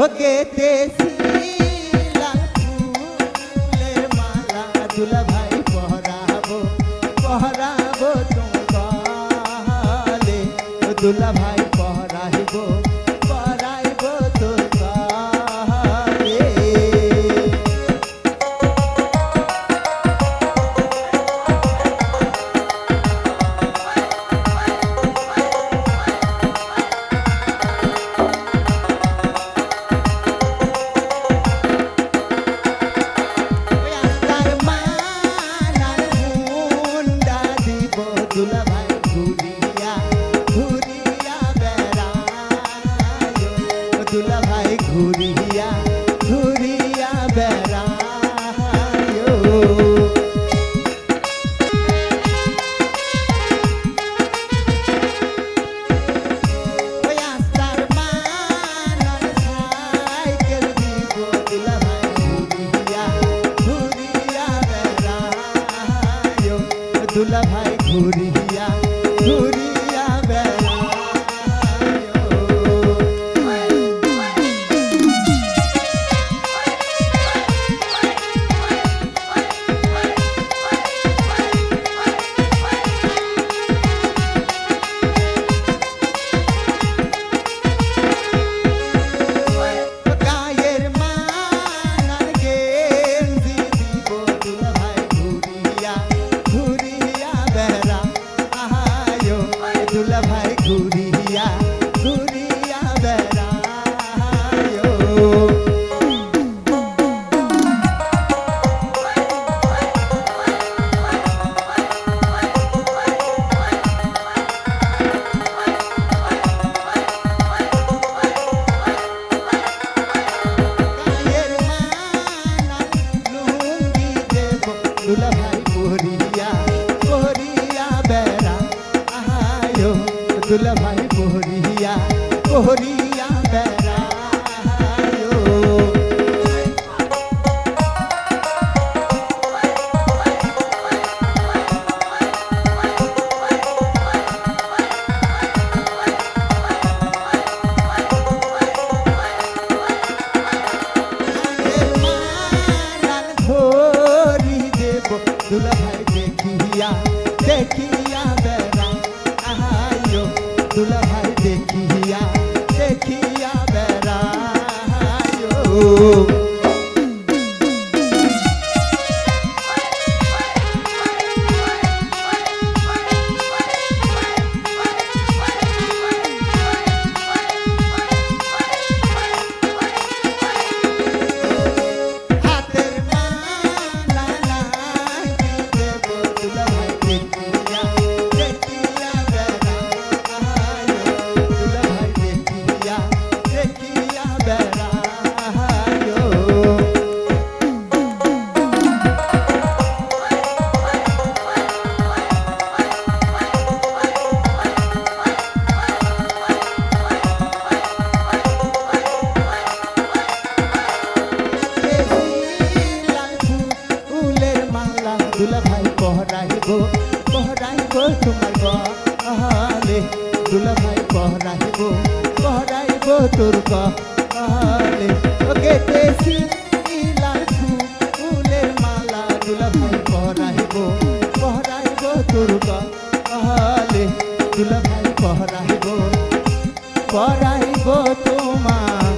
ওকে ফুলের মালা দুলা ভাই পহরাবো পহরাবো দুলা ভাই দুলা ভাই ঘুরিয়া ঘুরিয়া जो दुल्हन पोहरिया पोहरिया बैरा दुल्हा देखिया देखिया। তোমার বহালে দুলাভাই পহরাইব পহরাইব তোর বহালে ওকে তেসি ফুলের মালা, দুলাভাই পহরাইব পহরাইব তোর বহালে দুলাভাই পহরাইব পহরাইব তোমার